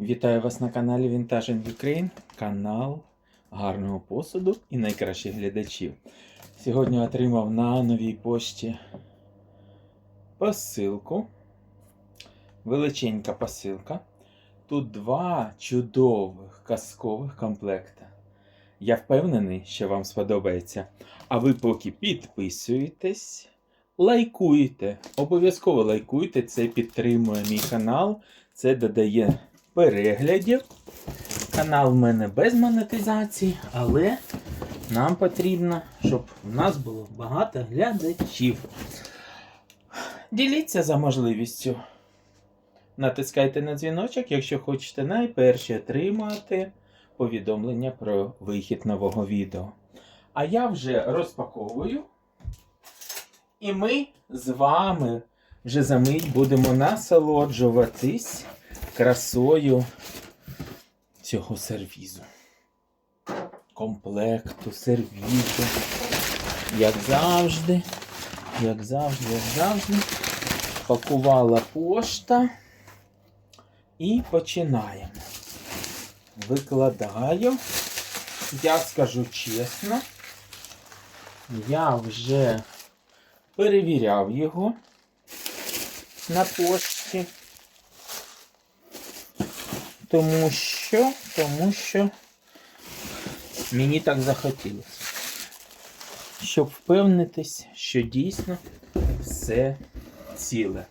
Вітаю вас на каналі Vintage Ukraine, канал гарного посуду і найкращих глядачів. Сьогодні отримав на новій пошті посилку. Величенька посилка. Тут два чудових казкових комплекти. Я впевнений, що вам сподобається. А ви поки підписуєтесь, лайкуєте. Обов'язково лайкуйте, це підтримує мій канал, це додає переглядів. Канал в мене без монетизації, але нам потрібно, щоб у нас було багато глядачів. Діліться за можливістю. Натискайте на дзвіночок, якщо хочете найперше отримати повідомлення про вихід нового відео. А я вже розпаковую. І ми з вами вже за мить будемо насолоджуватись красою цього сервізу. Комплекту, сервізу. Як завжди, як завжди, як завжди, пакувала пошта. І починаємо. Викладаю. Я скажу чесно, я вже перевіряв його на пошті. Тому що, тому що мені так захотілося. Щоб впевнитись, що дійсно все ціле.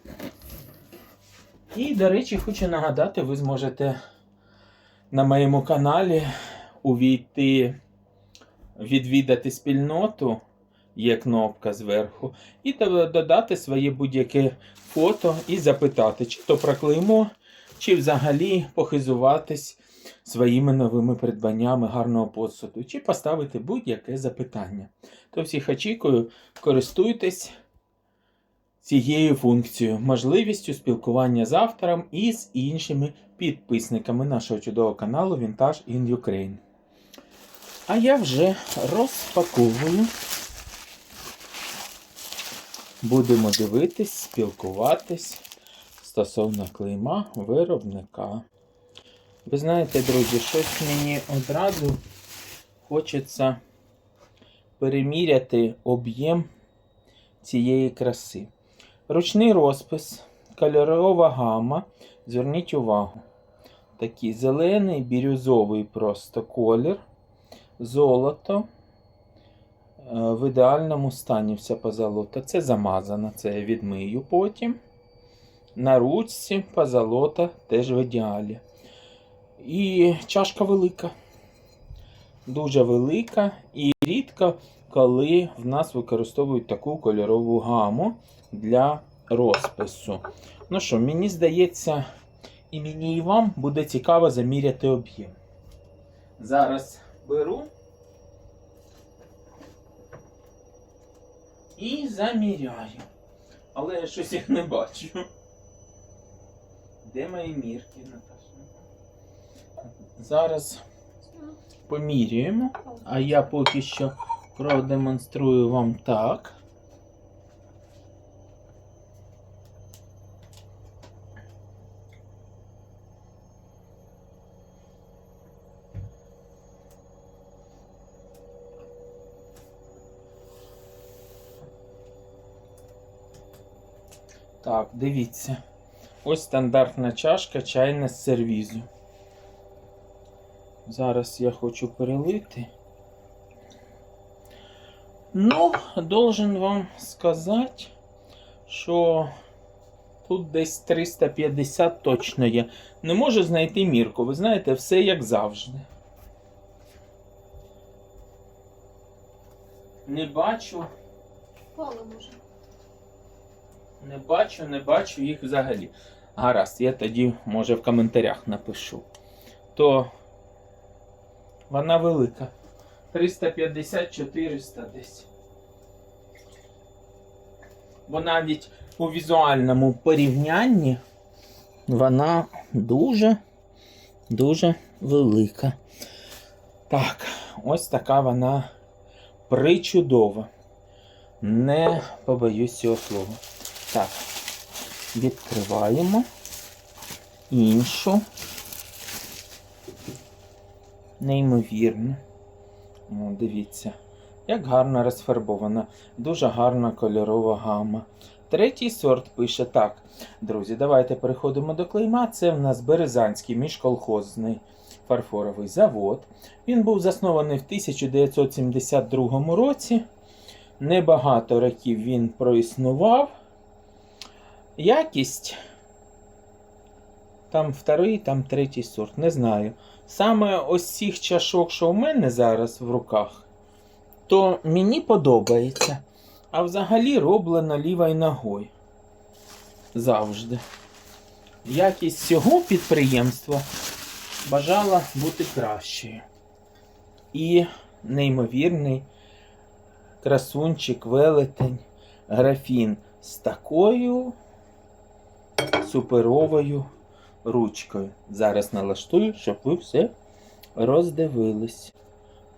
І, до речі, хочу нагадати, ви зможете на моєму каналі увійти, відвідати спільноту, є кнопка зверху, і додати своє будь-яке фото і запитати, чи то про клеймо, чи взагалі похизуватись своїми новими придбаннями гарного посуду, чи поставити будь-яке запитання. То всіх очікую, користуйтесь цією функцією, можливістю спілкування з автором і з іншими підписниками нашого чудового каналу Vintage in Ukraine. А я вже розпаковую. Будемо дивитись, спілкуватись стосовно клейма виробника. Ви знаєте, друзі, щось мені одразу хочеться переміряти об'єм цієї краси. Ручний розпис, кольорова гама. Зверніть увагу. Такий зелений, бірюзовий просто колір, золото. Е, В ідеальному стані вся позолота. Це замазано, це я відмию потім. На ручці позолота теж в ідеалі. І чашка велика. Дуже велика. І рідко, коли в нас використовують таку кольорову гаму для розпису. Ну що, мені здається, і мені і вам буде цікаво заміряти об'єм. Зараз беру і заміряю. Але я щось їх не бачу. Де мої мірки, Наташа? Зараз поміряємо, а я поки що продемонструю вам так. Так, дивіться. Ось стандартна чашка чайна з сервізу. Зараз я хочу перелити. Ну, должен вам сказати, що тут десь 350 точно є. Не можу знайти мірку. Ви знаєте, все як завжди. Не бачу. Коли може? Не бачу, не бачу їх взагалі. Гаразд, я тоді, може, в коментарях напишу. То вона велика. 350-400 десь. Бо навіть у візуальному порівнянні вона дуже, дуже велика. Так, ось така вона причудова. Не побоюсь цього слова. Так, відкриваємо іншу. неймовірно. О, дивіться, як гарно розфарбована, дуже гарна кольорова гама. Третій сорт пише так. Друзі, давайте переходимо до клейма. Це в нас Березанський міжколхозний фарфоровий завод. Він був заснований в 1972 році. Небагато років він проіснував. Якість. Там вторий, там третій сорт, не знаю. Саме ось цих чашок, що у мене зараз в руках, то мені подобається. А взагалі роблено лівою ногою. Завжди. Якість цього підприємства бажала бути кращою. І неймовірний красунчик, велетень, графін з такою суперовою ручкою. Зараз налаштую, щоб ви все роздивились.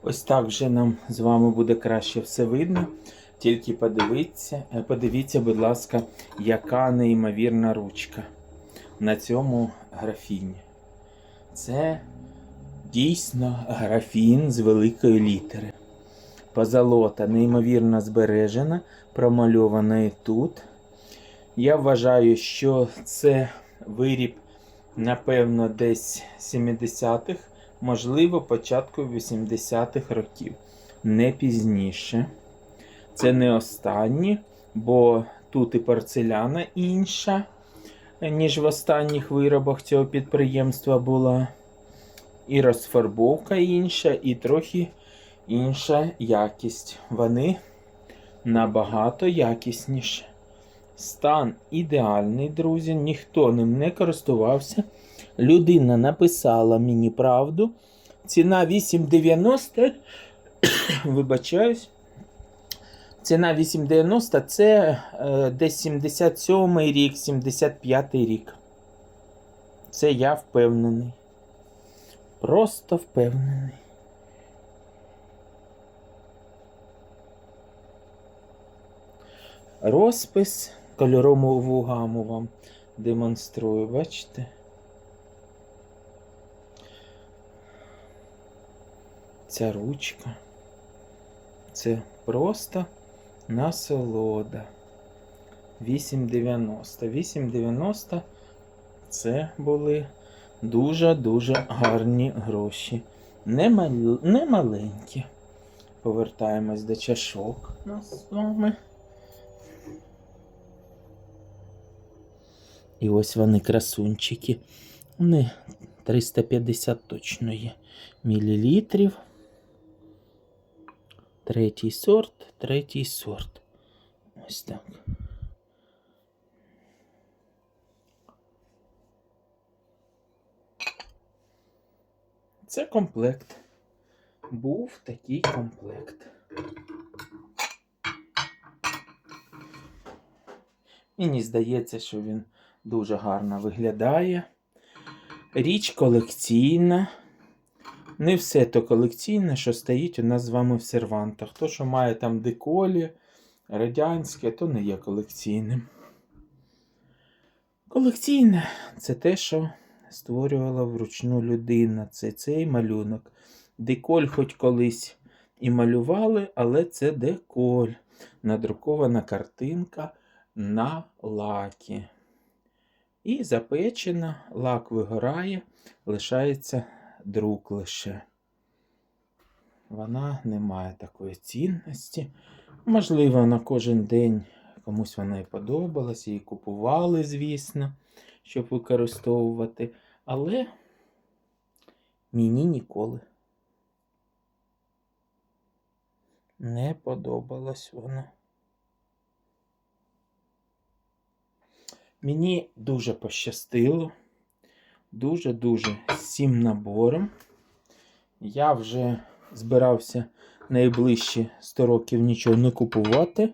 Ось так вже нам з вами буде краще все видно. Тільки подивіться, е, подивіться, будь ласка, яка неймовірна ручка на цьому графіні. Це дійсно графін з великої літери. Позолота неймовірно збережена, промальована тут. Я вважаю, що це виріб, напевно, десь 70-х, можливо, початку 80-х років, не пізніше. Це не останні, бо тут і порцеляна інша, ніж в останніх виробах цього підприємства була. І розфарбовка інша, і трохи інша якість. Вони набагато якісніші. Стан ідеальний, друзі. Ніхто ним не користувався. Людина написала мені правду. Ціна 8,90. Вибачаюсь. Ціна 8,90 це е, десь 77 рік, 75 рік. Це я впевнений. Просто впевнений. Розпис кольорову гаму вам демонструю, бачите? Ця ручка. Це просто насолода. 8,90. 8,90 це були дуже-дуже гарні гроші. Не, мал... не маленькі. Повертаємось до чашок нас з вами. І ось вони красунчики. Вони 350 точно є мілілітрів. Третій сорт, третій сорт. Ось так. Це комплект. Був такий комплект. Мені здається, що він дуже гарно виглядає. Річ колекційна. Не все то колекційне, що стоїть у нас з вами в сервантах. То, що має там деколі, радянське, то не є колекційним. Колекційне це те, що створювала вручну людина. Це цей малюнок. Деколь хоч колись і малювали, але це деколь. Надрукована картинка на лакі. І запечена, лак вигорає, лишається друк лише. Вона не має такої цінності. Можливо, на кожен день комусь вона і подобалась, її купували, звісно, щоб використовувати. Але мені ніколи не подобалась вона. Мені дуже пощастило. Дуже-дуже цим набором. Я вже збирався найближчі 100 років нічого не купувати.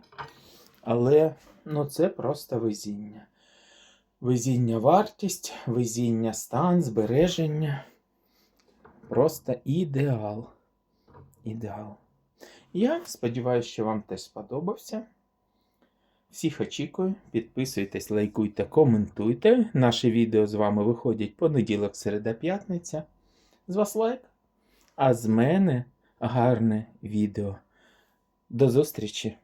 Але ну, це просто везіння. Везіння вартість, везіння стан, збереження. Просто ідеал. Ідеал. Я сподіваюся, що вам теж сподобався. Всіх очікую. Підписуйтесь, лайкуйте, коментуйте. Наші відео з вами виходять понеділок, середа, п'ятниця. З вас лайк. А з мене гарне відео. До зустрічі!